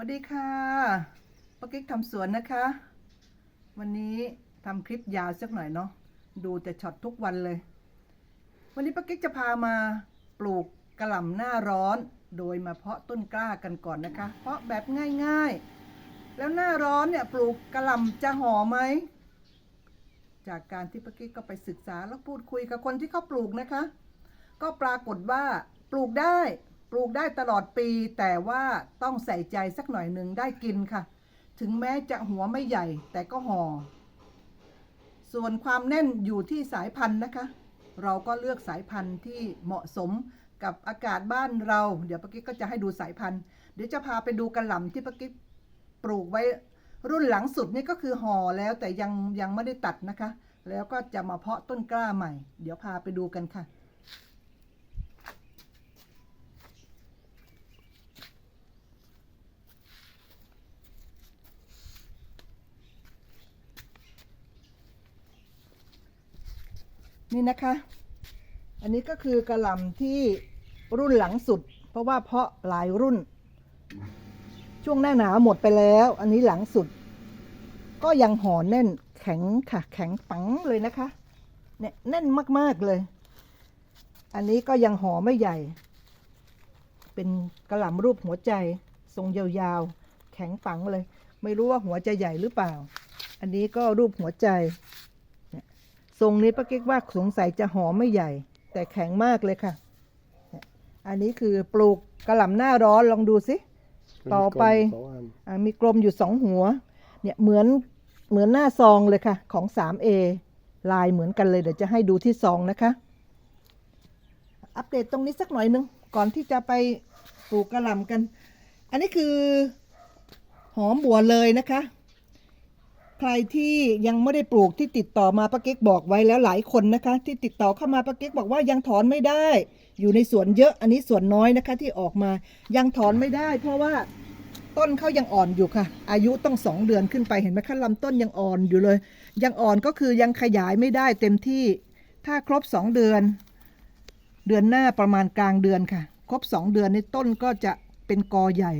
วัสดีค่ะป้ากิ๊กทำสวนนะคะ วันนี้ทำคลิปยาวสักหน่อยเนาะ ดูแต่ช็อตทุกวันเลย วันนี้ป้ากิ๊กจะพามาปลูกกระหล่ำหน้าร้อน โดยมาเพาะต้นกล้ากันก่อนนะคะ เพาะแบบง่ายๆ แล้วหน้าร้อนเนี่ยปลูกกระหล่ำจะหอมไหม จากการที่ป้ากิ๊กก็ไปศึกษาแล้วพูดคุยกับคนที่เขาปลูกนะคะ ก็ปรากฏว่าปลูกได้ ปลูกได้ตลอดปี แต่ว่าต้องใส่ใจสักหน่อยหนึ่งได้กินค่ะ ถึงแม้จะหัวไม่ใหญ่แต่ก็ห่อส่วนความแน่นอยู่ที่สายพันธุ์นะคะ เราก็เลือกสายพันธุ์ที่เหมาะสมกับอากาศบ้านเรา เดี๋ยวปกิ๊กก็จะให้ดูสายพันธุ์ เดี๋ยวจะพาไปดูกระหล่ำที่ปกิ๊กปลูกไว้รุ่นหลังสุดนี่ก็คือห่อแล้วแต่ยังยังไม่ได้ตัดนะคะ แล้วก็จะมาเพาะต้นกล้าใหม่ เดี๋ยวพาไปดูกันค่ะ นี่นะคะ อันนี้ก็คือกระหล่ำที่รุ่นหลังสุด เพราะว่าเพาะหลายรุ่น ช่วงหน้าหนาวหมดไปแล้ว อันนี้หลังสุด ก็ยังห่อแน่นแข็งค่ะ แข็งปังเลยนะคะ เนี่ยแน่นมากๆเลย อันนี้ก็ยังห่อไม่ใหญ่ เป็นกระหล่ำรูปหัวใจทรงยาวๆ แข็งปังเลย ไม่รู้ว่าหัวใจใหญ่หรือเปล่า อันนี้ก็รูปหัวใจ ทรงนี้ป้ากิ๊กว่าสงสัยจะหอมไม่ใหญ่ แต่แข็งมากเลยค่ะเนี่ยอันนี้คือปลูกกระหล่ำหน้าร้อนลองดูสิ ต่อไปสองอันอ่ามีกลมอยู่สองหัว เนี่ยเหมือนเหมือนหน้าซองเลยค่ะ ของ 3A ลายเหมือนกันเลยเดี๋ยวจะให้ดูที่ซองนะคะ อัปเดตตรงนี้สักหน่อยหนึง ก่อนที่จะไปปลูกกระหล่ำกัน อันนี้คือหอมบัวเลยนะคะ ใครที่ยังไม่ได้ปลูกที่ติดต่อมาป้าเก๊กบอกไว้แล้วหลายคนนะคะ ที่ติดต่อเข้ามาป้าเก๊กบอกว่ายังถอนไม่ได้ อยู่ในสวนเยอะอันนี้สวนน้อยนะคะ ที่ออกมายังถอนไม่ได้ เพราะว่าต้นเขายังอ่อนอยู่ค่ะ อายุต้องสองเดือนขึ้นไปเห็นไหมคะลำต้นยังอ่อนอยู่เลย ยังอ่อนก็คือยังขยายไม่ได้เต็มที่ถ้าครบสองเดือน เดือนหน้าประมาณกลางเดือนค่ะ ครบสองเดือนในต้นก็จะเป็นกอใหญ่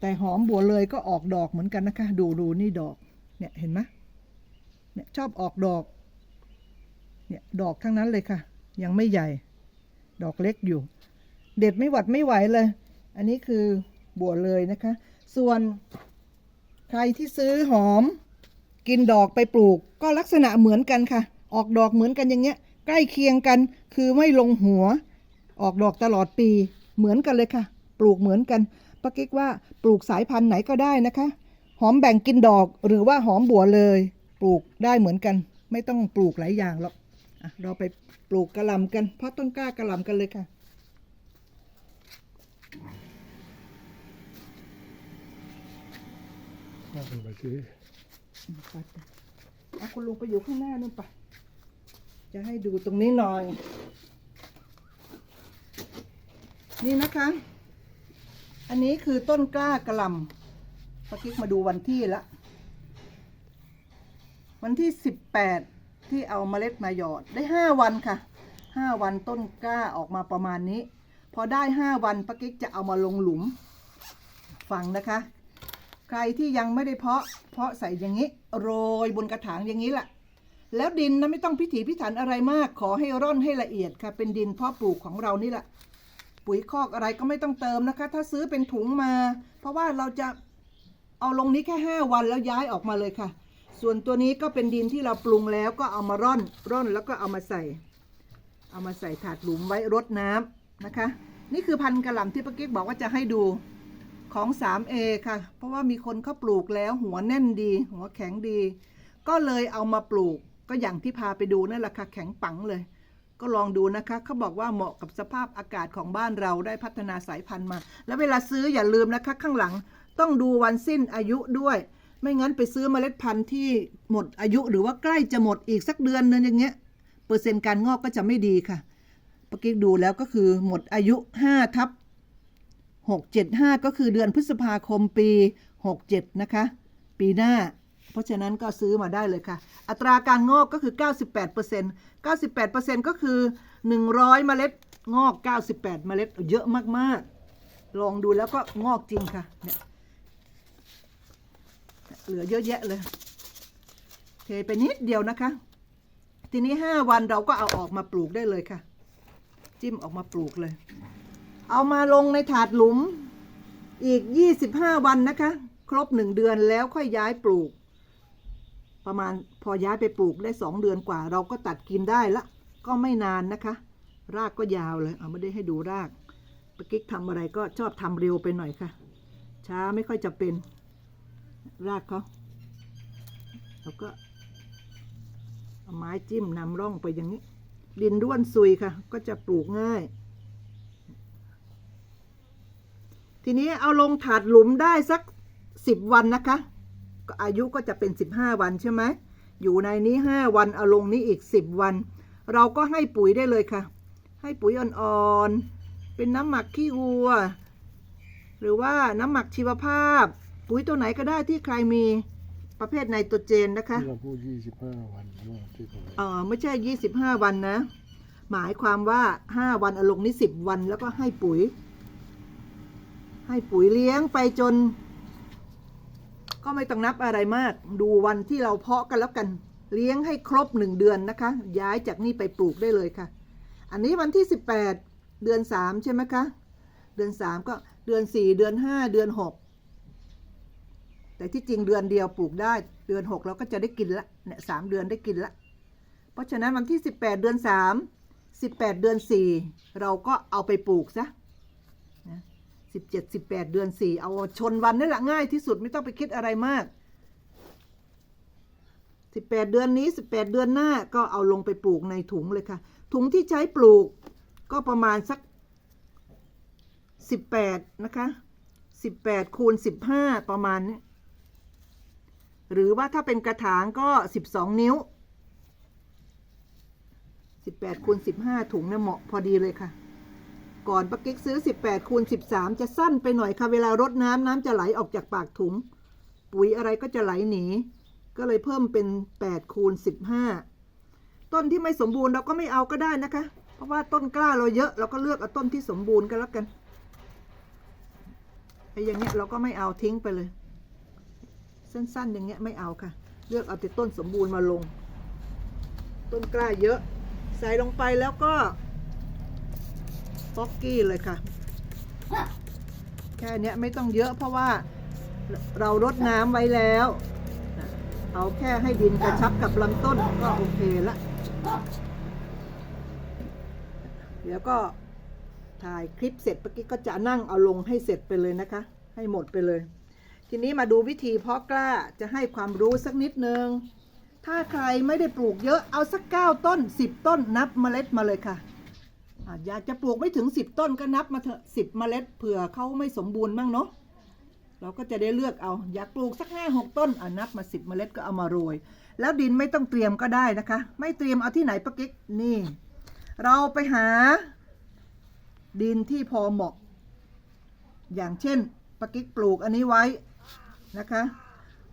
แต่หอมบัวเลยก็ออกดอกเหมือนกันนะคะ ดูดูนี่ดอก เนี่ยเห็นไหมเนี่ยชอบออกดอก เนี่ยดอกทั้งนั้นเลยค่ะ ยังไม่ใหญ่ ดอกเล็กอยู่ เด็ดไม่หวัดไม่ไหวเลย อันนี้คือบัวเลยนะคะ ส่วนใครที่ซื้อหอม กินดอกไปปลูก ก็ลักษณะเหมือนกันค่ะ ออกดอกเหมือนกันอย่างเงี้ย ใกล้เคียงกันคือไม่ลงหัว ออกดอกตลอดปีเหมือนกันเลยค่ะ ปลูกเหมือนกันป้ากิ๊กว่าปลูกสายพันธุ์ไหนก็ได้นะคะ หอมแบ่งกินดอกหรือว่าหอมบัวเลย ปลูกได้เหมือนกัน ไม่ต้องปลูกหลายอย่างหรอกอะเราไปปลูกกระหล่ำกัน เพราะต้นกล้ากระหล่ำกันเลยค่ะว่ากันไปสิไปไปเอาคุณลุงไปอยู่ข้างหน้านู่นไป จะให้ดูตรงนี้หน่อย นี่นะคะ อันนี้คือต้นกล้ากระหล่ำ ป้ากิ๊กมาดูวันที่ละ วันที่สิบแปดที่เอาเมล็ดมาหยอดได้ห้าวันค่ะห้าวันต้นกล้าออกมาประมาณนี้ พอได้ห้าวันป้ากิ๊กจะเอามาลงหลุมฟังนะคะ ใครที่ยังไม่ได้เพาะ เพาะใส่อย่างนี้ โรยบนกระถางอย่างนี้แหละแล้วดินนะไม่ต้องพิถีพิถันอะไรมาก ขอให้ร่อนให้ละเอียดค่ะ เป็นดินเพาะปลูกของเรานี่แหละ ปุ๋ยคอกอะไรก็ไม่ต้องเติมนะคะ ถ้าซื้อเป็นถุงมา เพราะว่าเราจะ เอาลงนี้แค่ห้าวันแล้วย้ายออกมาเลยค่ะ ส่วนตัวนี้ก็เป็นดินที่เราปรุงแล้วก็เอามาร่อนร่อนแล้วก็เอามาใส่ เอามาใส่ถาดหลุมไว้รดน้ำนะคะ นี่คือพันธุ์กระหล่ำที่ป้ากิ๊กบอกว่าจะให้ดูของ 3A ค่ะ เพราะว่ามีคนเขาปลูกแล้วหัวแน่นดี หัวแข็งดี ก็เลยเอามาปลูกก็อย่างที่พาไปดูนั่นแหละค่ะแข็งปังเลย ก็ลองดูนะคะเขาบอกว่าเหมาะกับสภาพอากาศของบ้านเราได้พัฒนาสายพันธุ์มา แล้วเวลาซื้ออย่าลืมนะคะ ข้างหลัง ต้องดูวันสิ้นอายุด้วย ไม่งั้นไปซื้อเมล็ดพันธุ์ที่หมดอายุหรือว่าใกล้จะหมดอีกสักเดือนนึงอย่างเงี้ย เปอร์เซ็นต์การงอกก็จะไม่ดีค่ะปกิกดูแล้วก็คือหมดอายุ5ทับหกเจ็ดห้าก็คือเดือนพฤษภาคมปีหกเจ็ดนะคะ ปีหน้า เพราะฉะนั้นก็ซื้อมาได้เลยค่ะ อัตราการงอกก็คือ 98% 98%ก็คือ 100 เมล็ดงอก 98 เมล็ดเยอะมาก ๆ ลองดูแล้วก็งอกจริงค่ะเนี่ย เหลือเยอะแยะเลย เทไปนิดเดียวนะคะ ทีนี้ห้าวันเราก็เอาออกมาปลูกได้เลยค่ะ จิ้มออกมาปลูกเลย เอามาลงในถาดหลุมอีก 25 วันนะคะ ครบหนึ่งเดือนแล้วค่อยย้ายปลูก ประมาณพอย้ายไปปลูกได้สองเดือนกว่า เราก็ตัดกินได้ละ ก็ไม่นานนะคะ รากก็ยาวเลย เอาไม่ได้ให้ดูรากปะกิ๊กทำอะไรก็ชอบทำเร็วไปหน่อยค่ะ ช้าไม่ค่อยจะเป็น รากเขาแล้วก็เอาไม้จิ้มนำร่องไปอย่างนี้ ดินร่วนซุยค่ะ ก็จะปลูกง่าย ทีนี้เอาลงถาดหลุมได้สักสิบวันนะคะก็อายุก็จะเป็นสิบห้าวันใช่ไหม อยู่ในนี้ห้าวันเอาลงนี้อีกสิบวัน เราก็ให้ปุ๋ยได้เลยค่ะ ให้ปุ๋ยอ่อนๆ เป็นน้ำหมักขี้วัว หรือว่าน้ำหมักชีวภาพ ปุ๋ยตัวไหนก็ได้ที่ใครมีประเภทไนโตรเจนนะคะที่เราพูด 25 วันว่าที่ผมเออไม่ใช่ยี่สิบห้าวันนะ หมายความว่าห้าวันเอาลงนี่สิบวันแล้วก็ให้ปุ๋ย ให้ปุ๋ยเลี้ยงไปจน ก็ไม่ต้องนับอะไรมาก ดูวันที่เราเพาะกันแล้วกัน เลี้ยงให้ครบหนึ่งเดือนนะคะ ย้ายจากนี่ไปปลูกได้เลยค่ะ อันนี้วันที่สิบแปดเดือนสามใช่ไหมคะ เดือนสามก็เดือนสี่เดือนห้าเดือนหก แต่ที่จริงเดือนเดียวปลูกได้เดือนหกเราก็จะได้กินละเนี่ยสามเดือนได้กินละ เพราะฉะนั้นวันที่ 18 เดือน 3 18 เดือน 4 เราก็เอาไปปลูกซะนะ17 18 เดือน 4 เอาชนวันนี่แหละง่ายที่สุดไม่ต้องไปคิดอะไรมาก 18 เดือนนี้ 18 เดือนหน้าก็เอาลงไปปลูกในถุงเลยค่ะ ถุงที่ใช้ปลูกก็ประมาณสัก 18 นะคะ 18คูณ15 ประมาณนี้ หรือว่าถ้าเป็นกระถางก็ 12 นิ้ว 18คูณ15 ถุงเนี่ยเหมาะพอดีเลยค่ะ ก่อนปะกิ๊กซื้อ 18คูณ13 จะสั้นไปหน่อยค่ะ เวลารดน้ำน้ำจะไหลออกจากปากถุง ปุ๋ยอะไรก็จะไหลหนี ก็เลยเพิ่มเป็น8คูณ15 ต้นที่ไม่สมบูรณ์เราก็ไม่เอาก็ได้นะคะ เพราะว่าต้นกล้าเราเยอะเราก็เลือกเอาต้นที่สมบูรณ์ก็แล้วกันไอ้อย่างเงี้ยเราก็ไม่เอาทิ้งไปเลย สั้นๆ อย่างเงี้ยไม่เอาค่ะ เลือกเอาแต่ต้นสมบูรณ์มาลง ต้นกล้าเยอะ ใส่ลงไปแล้วก็ป๊อกกี้เลยค่ะ แค่เนี้ยไม่ต้องเยอะเพราะว่าเรารดน้ำไว้แล้ว เอาแค่ให้ดินกระชับกับลำต้นก็โอเคละ เดี๋ยวก็ถ่ายคลิปเสร็จเมื่อกี้ก็จะนั่งเอาลงให้เสร็จไปเลยนะคะ ให้หมดไปเลย ทีนี้มาดูวิธีเพาะกล้าจะให้ความรู้สักนิดนึง ถ้าใครไม่ได้ปลูกเยอะเอาสักเก้าต้นสิบต้นนับเมล็ดมาเลยค่ะอยากจะปลูกไม่ถึงสิบต้นก็นับมาเถอะสิบเมล็ดเผื่อเขาไม่สมบูรณ์บ้างเนาะเราก็จะได้เลือกเอาอยากปลูกสักห้าหกต้นอะนับมาสิบเมล็ดก็เอามาโรย แล้วดินไม่ต้องเตรียมก็ได้นะคะ ไม่เตรียมเอาที่ไหนปะกิ๊กนี่ เราไปหา ดินที่พอเหมาะ อย่างเช่นปะกิ๊กปลูกอันนี้ไว้ นะคะ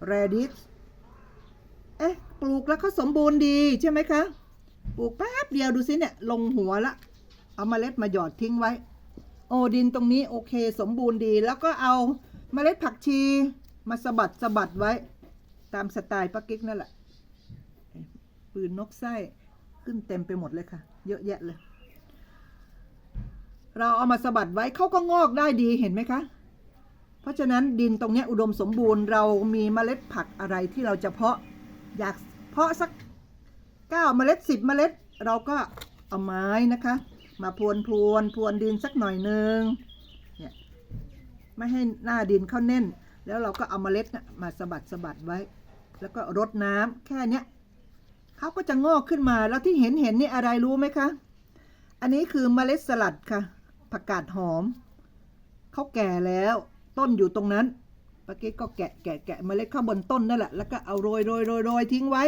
radish เอ๊ะปลูกแล้วเขาสมบูรณ์ดีใช่ไหมคะ ปลูกแป๊บเดียวดูสิเนี่ย ลงหัวละ เอามาเมล็ดมาหยอดทิ้งไว้ โอ้ดินตรงนี้โอเค สมบูรณ์ดี แล้วก็เอาเมล็ดผักชีมาสะบัดสะบัดไว้ ตามสไตล์ปักกิ๊กนั่นแหละ ปืนนกไส้ขึ้นเต็มไปหมดเลยค่ะ เยอะแยะเลย เราเอามาสะบัดไว้เขาก็งอกได้ดีเห็นไหมคะ เพราะฉะนั้นดินตรงนี้อุดมสมบูรณ์เรามีเมล็ดผักอะไรที่เราจะเพาะอยากเพาะสักเก้าเมล็ดสิบเมล็ด เราก็เอาไม้นะคะ มาพรวนพรวนพรวนดินสักหน่อยหนึ่งเนี่ยไม่ให้หน้าดินเข้าแน่น แล้วเราก็เอาเมล็ดนะมาสะบัดสะบัดไว้ แล้วก็รดน้ำแค่เนี้ยเขาก็จะงอกขึ้นมาแล้วที่เห็นเห็นนี่อะไรรู้ไหมคะอันนี้คือเมล็ดสลัดค่ะผักกาดหอมเขาแก่แล้ว ต้นอยู่ตรงนั้นป้าเก๊ก็แกะแกะแกะเมล็ดข้างบนต้นนั่นแหละแล้วก็เอาโรยโรยโรยโรยทิ้งไว้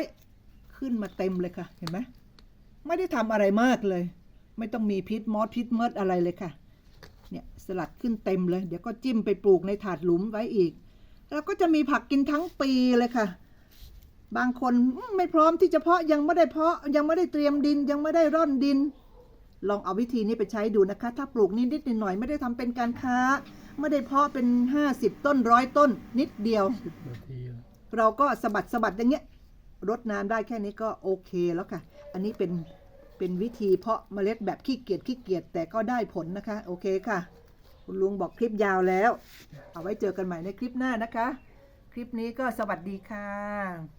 ขึ้นมาเต็มเลยค่ะ เห็นไหมไม่ได้ทำอะไรมากเลย ไม่ต้องมีพิษมอสพิษเมิดอะไรเลยค่ะ เนี่ยสลัดขึ้นเต็มเลย เดี๋ยวก็จิ้มไปปลูกในถาดหลุมไว้อีก แล้วก็จะมีผักกินทั้งปีเลยค่ะ บางคนไม่พร้อมที่จะเพาะยังไม่ได้เพาะยังไม่ได้เตรียมดินยังไม่ได้ร่อนดิน ลองเอาวิธีนี้ไปใช้ดูนะคะ ถ้าปลูกนิดๆหน่อยๆไม่ได้ทำเป็นการค้า ไม่ได้เพาะเป็น 50 ต้นร้อยต้นนิดเดียวสิบนาทีแล้วเราก็สะบัดสะบัดอย่างเงี้ยรดน้ำได้แค่นี้ก็โอเคแล้วค่ะ อันนี้เป็นเป็นวิธีเพาะเมล็ดแบบขี้เกียจขี้เกียจแต่ก็ได้ผลนะคะ โอเคค่ะ คุณลุงบอกคลิปยาวแล้ว เอาไว้เจอกันใหม่ในคลิปหน้านะคะ คลิปนี้ก็สวัสดีค่ะ